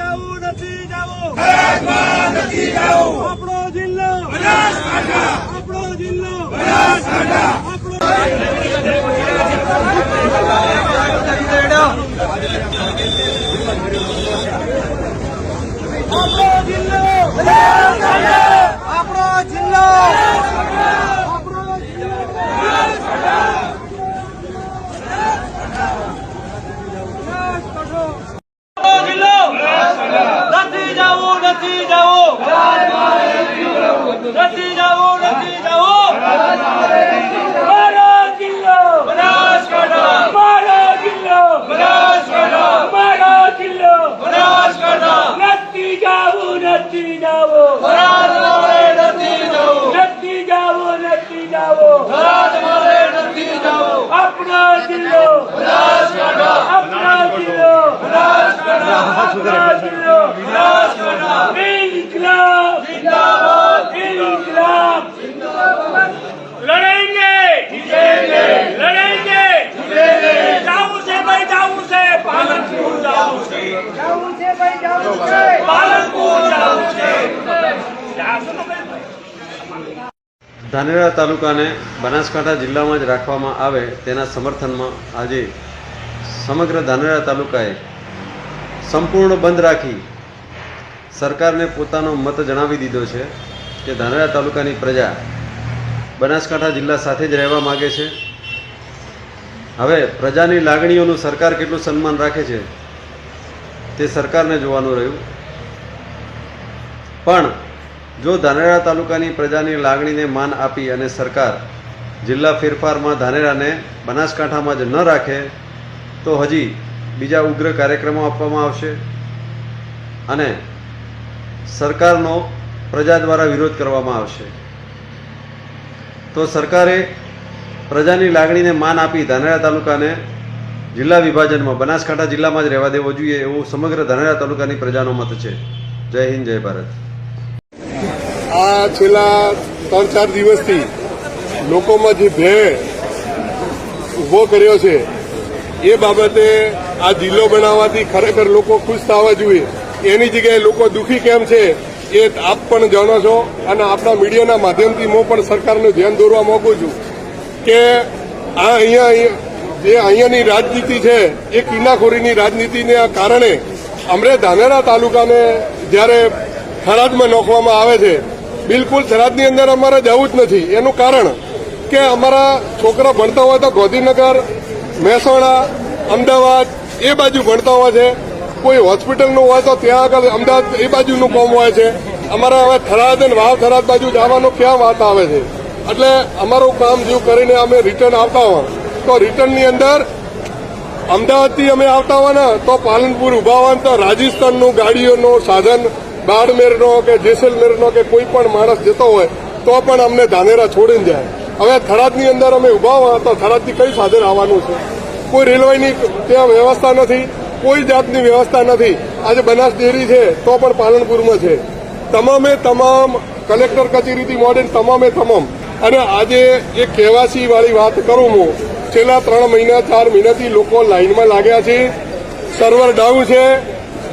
જવું નથી જવું ભારતમાં નથી જવું આપણો જિલ્લો બનાસકાંઠા આપણો જિલ્લો બનાસકાંઠા આપણો આપણો જિલ્લો આપણો જિલ્લો આપણો જિલ્લો આપણો જિલ્લો નથી જવું નથી જવું નથી જવું નથી જવું મારો જિલ્લો બનાસકાંઠા મારો જિલ્લો બનાસકાંઠા મારો જિલ્લો બનાસકાંઠા નથી જવું નથી જવું થરાદ મારે નથી જવું નથી જવું નથી જવું થરાદ મારે નથી જવું આપણો જિલ્લો બનાસકાંઠા આપણો જિલ્લો આપણો જિલ્લો જવું ધાનેરા તાલુકાને બનાસકાંઠા જિલ્લામાં જ રાખવામાં આવે તેના સમર્થનમાં આજે સમગ્ર ધાનેરા તાલુકાએ સંપૂર્ણ બંધ રાખી સરકારને પોતાનો મત જણાવી દીધો છે કે ધાનેરા તાલુકાની પ્રજા બનાસકાંઠા જિલ્લા સાથે જ રહેવા માગે છે. હવે પ્રજાની લાગણીઓનું સરકાર કેટલું સન્માન રાખે છે? તે સરકારને જોવાનું રહ્યું. પણ જો ધાનેરા તાલુકાની પ્રજાની લાગણીને માન આપી અને સરકાર જિલ્લા ફેરફારમાં ધાનેરાને બનાસકાંઠામાં જ ન રાખે, તો હજી બીજા ઉગ્ર કાર્યક્રમો આપવામાં આવશે અને સરકારનો પ્રજા દ્વારા વિરોધ કરવામાં આવશે. તો સરકારે પ્રજાની લાગણીને માન આપી ધાનેરા તાલુકાને જિલ્લા વિભાજનમાં બનાસકાંઠા જિલ્લામાં જ રહેવા દેવો જોઈએ એવું સમગ્ર ધાનેરા તાલુકાની પ્રજાનો મત છે. જય હિન્દ, જય ભારત. આ છેલ્લા ત્રણ ચાર દિવસથી લોકોમાં જે ભય ઊભો કર્યો છે, એ બાબતે આ જિલ્લો બનાવવાથી ખરેખર લોકો ખુશ થવા જોઈએ. એની જગ્યાએ લોકો દુઃખી કેમ છે, એ આપ પણ જાણો છો અને આપણા મીડિયાના માધ્યમથી હું પણ સરકારનું ધ્યાન દોરવા માંગુ છું કે આ અહીંયા જે અહીંયાની રાજનીતિ છે, એ કિનાખોરીની રાજનીતિને કારણે અમરે ધાનેરા તાલુકાને જ્યારે થરાદમાં નોખવામાં આવે છે, બિલકુલ થરાદની અંદર અમારે જવું જ નથી. એનું કારણ કે અમારા છોકરા ભણતા હોય તો ગાંધીનગર, મહેસાણા, અમદાવાદ એ બાજુ ભણતા હોય છે. કોઈ હોસ્પિટલનું હોય તો ત્યાં આગળ અમદાવાદ એ બાજુનું કોમ હોય છે. અમારા હવે થરાદ અને વાવ થરાદ બાજુ જવાનું ક્યાં વાત આવે છે? એટલે અમારું કામ જેવું કરીને અમે રિટર્ન આવતા હોય. તો રિટર્નની અંદર અમદાવાદથી અમે આવતા હોવાના, તો પાલનપુર ઊભા હોય તો રાજસ્થાનનું ગાડીઓનું સાધન, બાડમેરનો કે જેસલમેરનો કે કોઈ પણ માણસ જતો હોય, તો પણ અમને ધાનેરા છોડીને જાય. હવે થરાદની અંદર અમે ઊભા હોય તો થરાદથી કઈ સાધન આવવાનું છે? કોઈ રેલવેની ત્યાં વ્યવસ્થા નથી, કોઈ જાતની વ્યવસ્થા નથી. આજે બનાસ ડેરી છે, તો પણ પાલનપુરમાં છે. તમામે તમામ કલેક્ટર કચેરીથી મોડેલ તમામે તમામ. અને આજે એક કેવાસીવાળી વાત કરું હું છેલ્લા ત્રણ મહિના ચાર મહિનાથી લોકો લાઇનમાં લાગ્યા છે. સર્વર ડાઉન છે.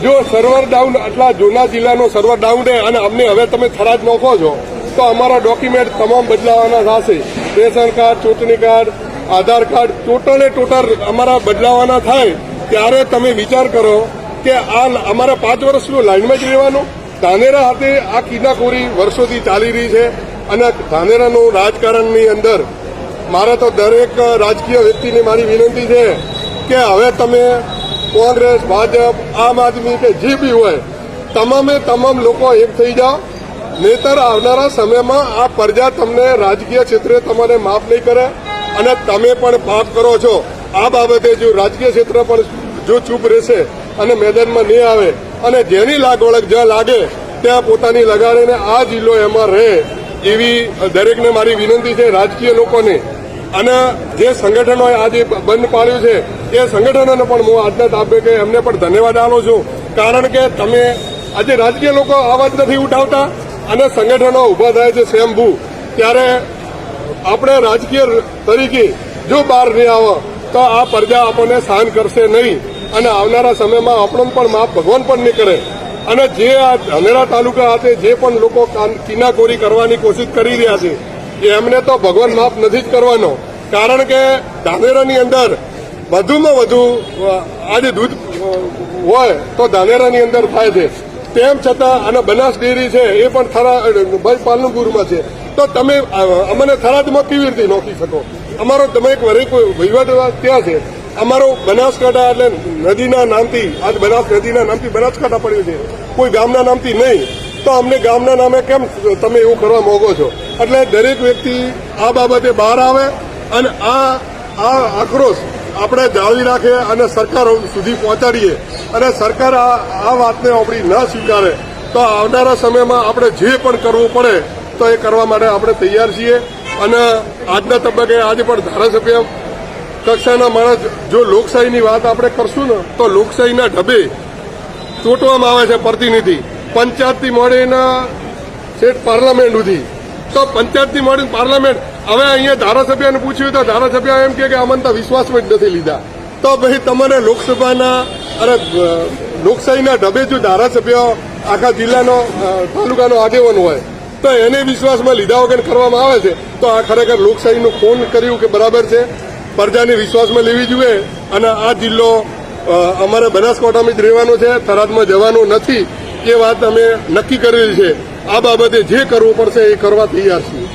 જો સર્વર ડાઉન આટલા જૂના જિલ્લાનો સર્વર ડાઉન છે અને અમને હવે તમે થરાજ નોખો છો, તો અમારા ડોક્યુમેન્ટ તમામ બદલાવાના થશે. રેશન કાર્ડ, ચૂંટણી કાર્ડ, આધાર કાર્ડ ટોટલે ટોટલ અમારા બદલાવાના થાય. ત્યારે તમે વિચાર કરો કે આ અમારા પાંચ વર્ષનું લાઇનમાં જ રહેવાનું. ધાનેરા હાથે આ કિનાખોરી વર્ષોથી ચાલી રહી છે અને ધાનેરાનું રાજકારણની અંદર મારે તો દરેક રાજકીય વ્યક્તિને મારી વિનંતી છે કે હવે તમે કોંગ્રેસ, ભાજપ, આમ આદમી કે જે બી હોય, તમામે તમામ લોકો એક થઈ જાઓ. નહીતર આવનારા સમયમાં આ પ્રજા તમને રાજકીય ક્ષેત્રે તમારે માફ નહીં કરે અને તમે પણ પાપ કરો છો. આ બાબતે જો રાજકીય ક્ષેત્ર પણ જો ચૂપ રહેશે અને મેદાનમાં નહીં આવે અને જેની લાગ ઓળખ જ્યાં લાગે ત્યાં પોતાની લગાડીને આ જિલ્લો એમાં રહે એવી દરેકને મારી વિનંતી છે રાજકીય લોકોને. અને જે સંગઠનોએ આજે બંધ પાડ્યું છે, એ સંગઠનોને પણ હું આજના તાબે કે એમને પણ ધન્યવાદ આપું છું. કારણ કે તમે આજે રાજકીય લોકો અવાજ નથી ઉઠાવતા અને સંગઠનો ઊભા થાય છે સ્વયંભૂ. ત્યારે આપણે રાજકીય તરીકે જો બહાર નહીં આવો, તો આ પ્રજા આપણને સહન કરશે નહીં. અને આવનારા સમયમાં આપણને પણ માફ ભગવાન પણ નહીં કરે અને જે આ ધાનેરા તાલુકા હાથે જે પણ લોકો કાન- કિનાકોરી કરવાની કોશિશ કરી રહ્યા છે એમને તો ભગવાન માફ નથી જ કરવાનો. કારણ કે ધાનેરાની અંદર વધુમાં વધુ આજે દૂધ હોય તો ધાનેરાની અંદર થાય છે. તેમ છતાં અને બનાસ ડેરી છે એ પણ થરા ભાઈ પાલનપુરમાં છે. તો તમે અમને થરાદમાં કેવી રીતે નોખી શકો? અમારો તમે એક વરે વહીવટ ત્યાં છે. અમારો બનાસકાંઠા એટલે નદીના નામથી, આજ બનાસ નદીના નામથી બનાસકાંઠા પડ્યું છે. કોઈ ગામના નામથી નહીં. તો અમને ગામના નામે કેમ તમે એવું કરવા માંગો છો? એટલે દરેક વ્યક્તિ આ બાબતે બહાર આવે અને આ આ આક્રોશ આપણે જાળવી રાખે અને સરકાર સુધી પહોંચાડીએ. અને સરકાર આ વાતને આપણી ન સ્વીકારે, તો આવનારા સમયમાં આપણે જે પણ કરવું પડે, તો એ કરવા માટે આપણે તૈયાર છીએ. અને આજના તબક્કે આજે પણ ધારાસભ્ય કક્ષાના માણસ જો લોકશાહીની વાત આપણે કરશું ને, તો લોકશાહીના ઢબે ચૂંટવામાં આવે છે પ્રતિનિધિ. પંચાયતથી મળીને સ્ટેટ પાર્લામેન્ટ સુધી. તો પંચાયતથી મળીને પાર્લામેન્ટ. હવે અહીંયા ધારાસભ્યને પૂછ્યું તો ધારાસભ્ય એમ કે અમને તો વિશ્વાસમાં જ નથી લીધા. તો ભાઈ તમને લોકસભાના, અરે લોકશાહીના ઢબે જો ધારાસભ્ય આખા જિલ્લાનો તાલુકાનો આગેવાન હોય, તો એને વિશ્વાસમાં લીધા વગર કરવામાં આવે છે. તો આ ખરેખર લોકશાહીનું ફોન કર્યું કે બરાબર છે? પ્રજાને વિશ્વાસમાં લેવી જોઈએ અને આ જિલ્લો અમારે બનાસકાંઠામાં જ રહેવાનો છે, થરાદમાં જવાનું નથી. એ વાત અમે નક્કી કરેલી છે આ બાબતે જે કરવું પડશે એ કરવા તૈયાર છીએ.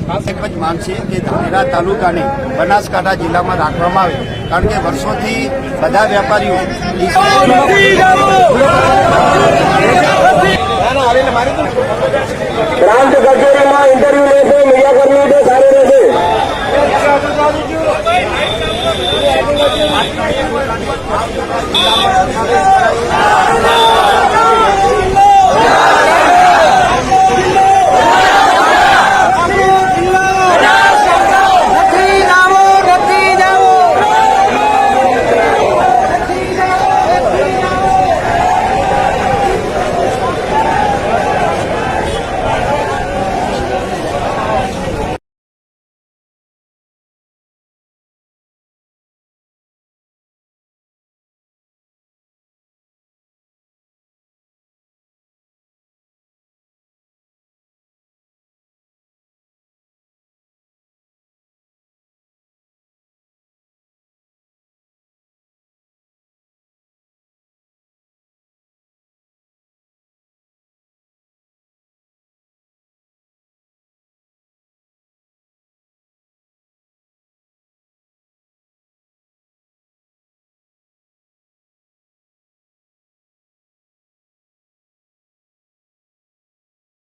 ખાસ એક જ માંગ છે કે ધાનેરા તાલુકાને બનાસકાંઠા જિલ્લામાં રાખવામાં આવે કારણ કે વર્ષોથી બધા વેપારીઓ